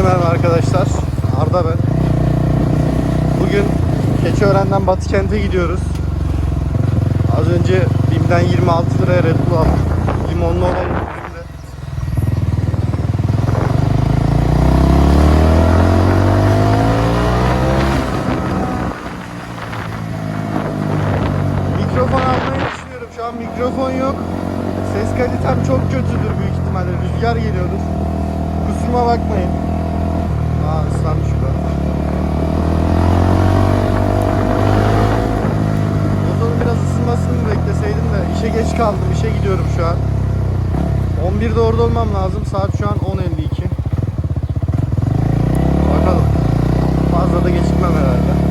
Herkese merhaba arkadaşlar. Arda ben. Bugün Keçiören'den Batıkent'e gidiyoruz. Az önce BİM'den 26 liraya Red Bull aldım. Limonlu olan indirimde. Mikrofon almayı düşünüyorum. Şu an mikrofon yok. Ses kalitem çok kötüdür büyük ihtimalle. Rüzgar geliyordur. Kusuruma bakmayın. Aa ıslanmış bu. Motorun biraz ısınmasını bekleseydim de işe geç kaldım. İşe gidiyorum şu an. 11'de orada olmam lazım. Saat şu an 10.52. Bakalım. Fazla da gecikmem herhalde.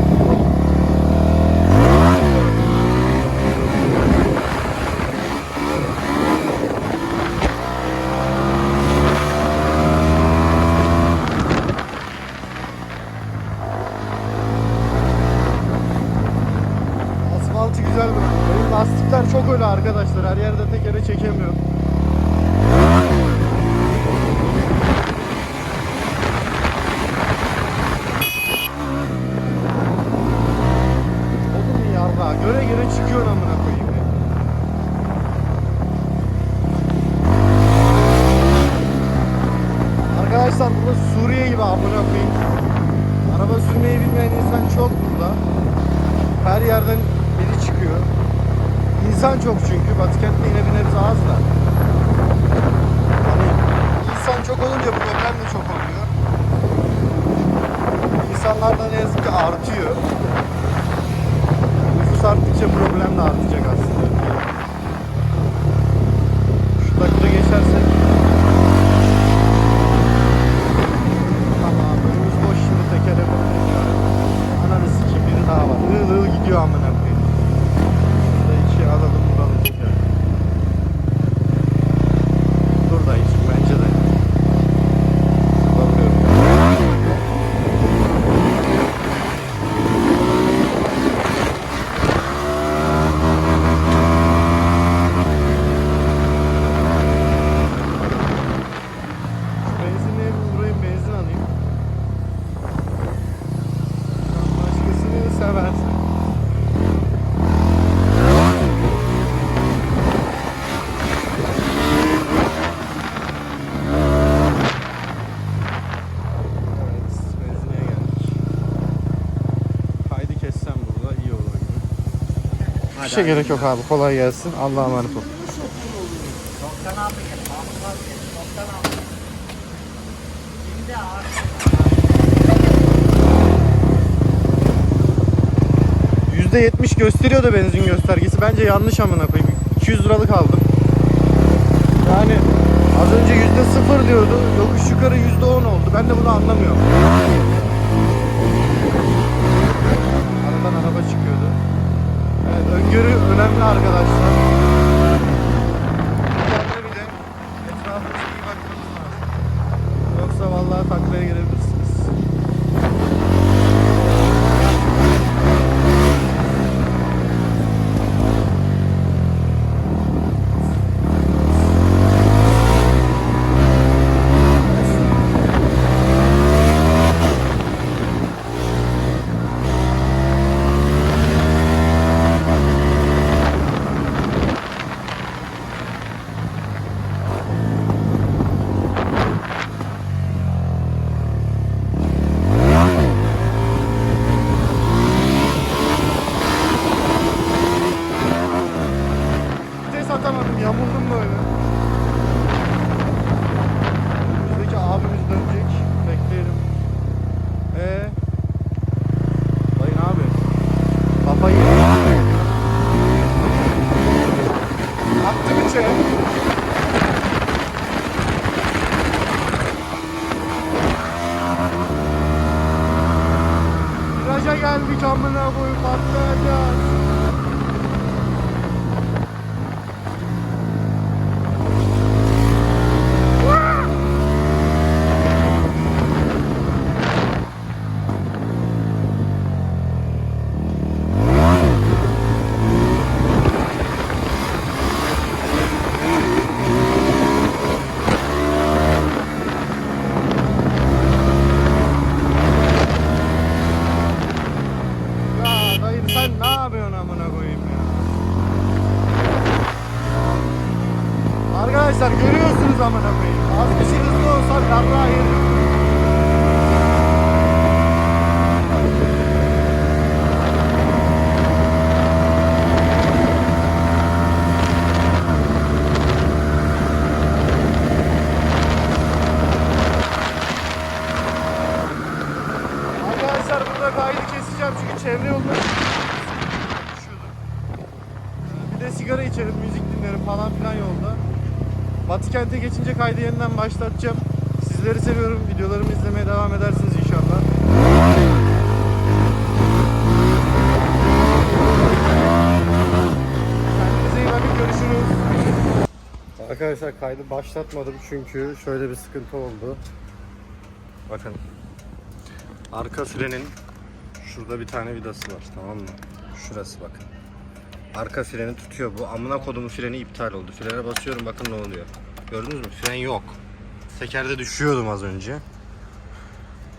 Asfaltı güzel bırak. Benim lastikler çok öyle arkadaşlar. Her yerde tekere çekemiyor. Oğlum yarra? Göre göre çıkıyor amına koyayım ya. Arkadaşlar burası Suriye gibi amına koyayım. Araba sürmeyi bilmeyen insan çok burada. Her yerden biri çıkıyor. İnsan çok çünkü. Batıkent'te yine bir nebze az da. Hani insan çok olunca problem de çok oluyor. İnsanlar da ne yazık ki artıyor. Nüfus arttıkça problem de artacak aslında. Şu dakika geçersek Tamam, önümüz boş şimdi tekere bakıyoruz. Ananı sikeyim biri daha var. Iğıl ığıl gidiyor amına koyayım. Şurada iki alalım vuralım ya. Dur da hiç bence de. Bakıyorum. Şu benzinliğe bir uğrayayım benzin alayım. Başkasını seversin. Evet, benzinliğe geldik. Kaydı kessem burada iyi olur gibi. Bir şey gerek yok abi. Kolay gelsin. Allah'a emanet ol. %70 gösteriyor da benzin göstergesi. Bence yanlış amına koyayım. 200 liralık aldım. Yani az önce %0 diyordu. Yokuş yukarı %10 oldu. Ben de bunu anlamıyorum. Önemli arkadaşlar. Attım sen ne yapıyorsun amına koyayım ya? Arkadaşlar görüyorsunuz amına koyayım. Az bir şey hızlı olsa yarrağa yerim. çevre yolları falan filan yolda. Batı kente geçince kaydı yeniden başlatacağım. Sizleri seviyorum. Videolarımı izlemeye devam edersiniz inşallah. Kendinize iyi bakın. Görüşürüz. Arkadaşlar kaydı başlatmadım çünkü şöyle bir sıkıntı oldu. Bakın. Arka frenin şurada bir tane vidası var tamam mı? Şurası bakın. Arka freni tutuyor bu. Amına kodumun freni iptal oldu. Frene basıyorum bakın ne oluyor. Gördünüz mü? Fren yok. Tekerde düşüyordum az önce.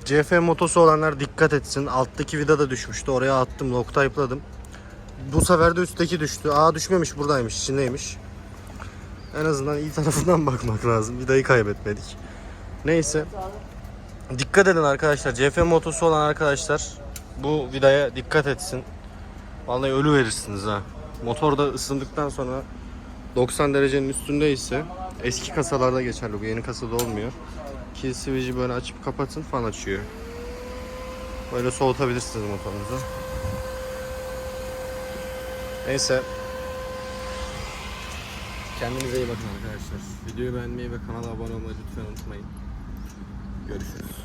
CF motosu olanlar dikkat etsin. Alttaki vida da düşmüştü. Oraya attım, lock type'ladım. Bu sefer de üstteki düştü. Aa düşmemiş buradaymış, içindeymiş. En azından iyi tarafından bakmak lazım. Vidayı kaybetmedik. Neyse. Dikkat edin arkadaşlar. CF motosu olan arkadaşlar bu vidaya dikkat etsin. Vallahi ölü verirsiniz ha. Motor da ısındıktan sonra 90 derecenin üstündeyse eski kasalarda geçerli bu yeni kasada olmuyor. Kill switch'i böyle açıp kapatın fan açıyor. Böyle soğutabilirsiniz motorunuzu. Neyse. Kendinize iyi bakın arkadaşlar. Videoyu beğenmeyi ve kanala abone olmayı lütfen unutmayın. Görüşürüz.